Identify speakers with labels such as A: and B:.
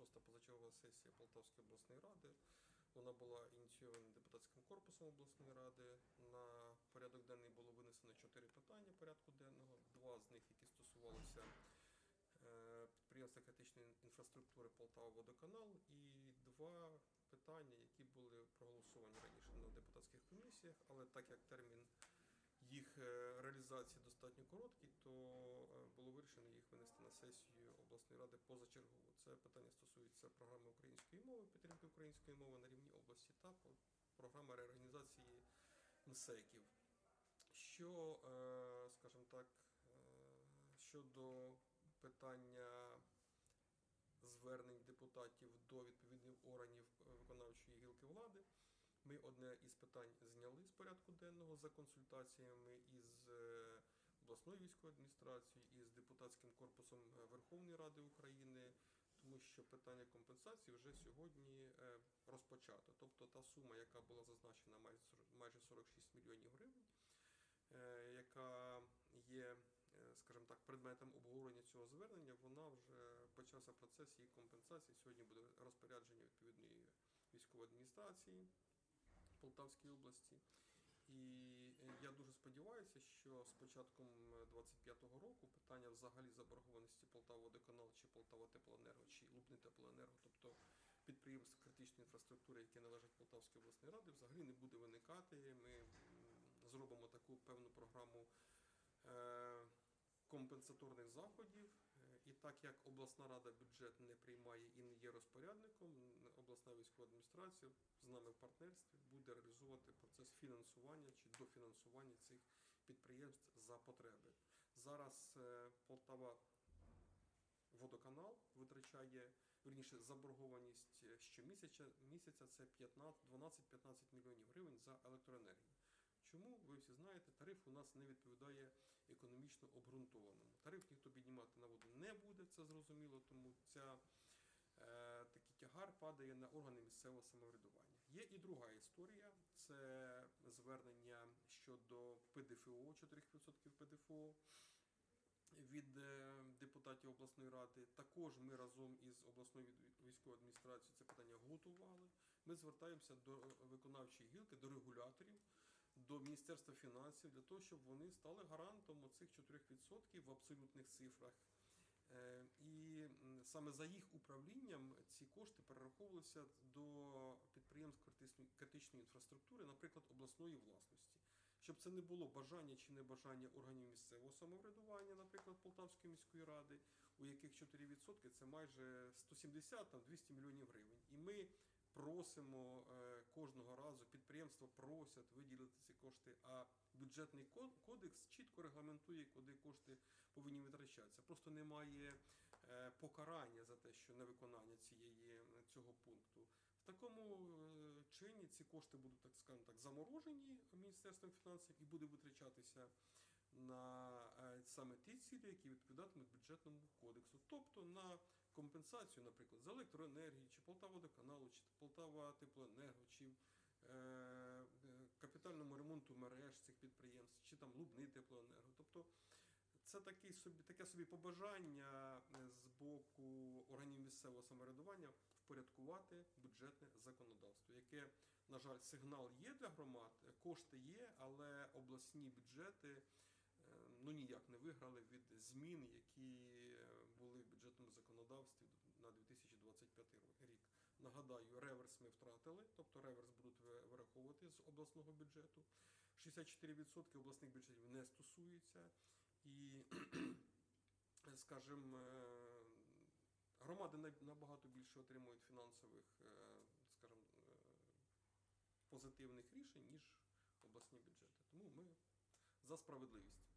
A: шоста позачергова сесія Полтавської обласної ради. Вона була ініційована депутатським корпусом обласної ради. На порядок денний було винесено чотири питання порядку денного. Два з них, які стосувалися е, підприємства критичної інфраструктури Полтава Водоканал, і два питання, які були проголосовані раніше на депутатських комісіях, але так як термін їх е, реалізації достатньо короткий, то е, було вирішено їх винести на сесію обласної ради позачергово. Це питання стосується програми української мови, підтримки української мови на рівні області та програми реорганізації МСЕКів. Що, е, скажімо так, щодо питання звернень депутатів до відповідних органів виконавчої гілки влади. Ми одне із питань зняли з порядку денного за консультаціями із е, обласною військовою адміністрацією і з депутатським корпусом е, Верховної Ради України, тому що питання компенсації вже сьогодні е, розпочато. Тобто та сума, яка була зазначена майже 46 мільйонів гривень, яка є, скажімо так, предметом обговорення цього звернення, вона вже почався процес її компенсації. Сьогодні буде розпорядження відповідної військової адміністрації Полтавської області. І е, я дуже сподіваюся, що з початком 25-го року питання взагалі заборгованості Полтава Водоканал чи Полтава Теплоенерго чи Лубни Теплоенерго, тобто підприємств критичної інфраструктури, які належать Полтавській обласної ради, взагалі не буде виникати. Ми зробимо таку певну програму е, компенсаторних заходів. І так як обласна рада бюджет не приймає і не є розпорядником, обласна військова адміністрація з нами в партнерстві буде реалізовувати процес фінансування чи дофінансування цих підприємств за потреби. Зараз е, Полтава водоканал витрачає верніше заборгованість е, щомісяця місяця це 15 12-15 мільйонів гривень за електроенергію. Чому ви всі знаєте, тариф у нас не відповідає економічно обґрунтованому. Тариф ніхто піднімати на це зрозуміло, тому ця е, такий тягар падає на органи місцевого самоврядування. Є і друга історія це звернення щодо ПДФО, 4% ПДФО від е, депутатів обласної ради. Також ми разом із обласною військовою адміністрацією це питання готували. Ми звертаємося до е, виконавчої гілки, до регуляторів, до Міністерства фінансів для того, щоб вони стали гарантом оцих 4% в абсолютних цифрах. Е, І саме за їх управлінням ці кошти перераховувалися до підприємств критичної- інфраструктури, наприклад, обласної власності. Щоб це не було бажання чи небажання органів місцевого самоврядування, наприклад, Полтавської міської ради, у яких 4% це майже 170 там 200 мільйонів гривень. І ми просимо е, кожного разу, підприємства просять виділити ці кошти, а бюджетний кодекс чітко регламентує, куди кошти повинні. Просто немає е, покарання за те, що невиконання цієї цього пункту. В такому е, чині ці кошти будуть так скажімо так заморожені Міністерством фінансів і буде витрачатися на е, саме ті цілі, які відповідатимуть бюджетному кодексу, тобто на компенсацію, наприклад, за електроенергію, чи Полтава водоканалу, чи Полтава теплоенерго, чи е, капітальному ремонту мереж цих підприємств, чи там Лубни теплоенерго. Тобто це такий собі, таке собі побажання е, з боку органів місцевого самоврядування впорядкувати бюджетне законодавство, яке, на жаль, сигнал є для громад, е, кошти є, але обласні бюджети е, ну ніяк не виграли від змін, які були в бюджетному законодавстві на 2025 рік. Нагадаю, реверс ми втратили, тобто реверс будуть вираховувати з обласного бюджету. 64% обласних бюджетів не стосується. І, скажімо, е, громади набагато більше отримують фінансових, скажем, скажімо, е, позитивних рішень, ніж обласні бюджети. Тому ми за справедливість.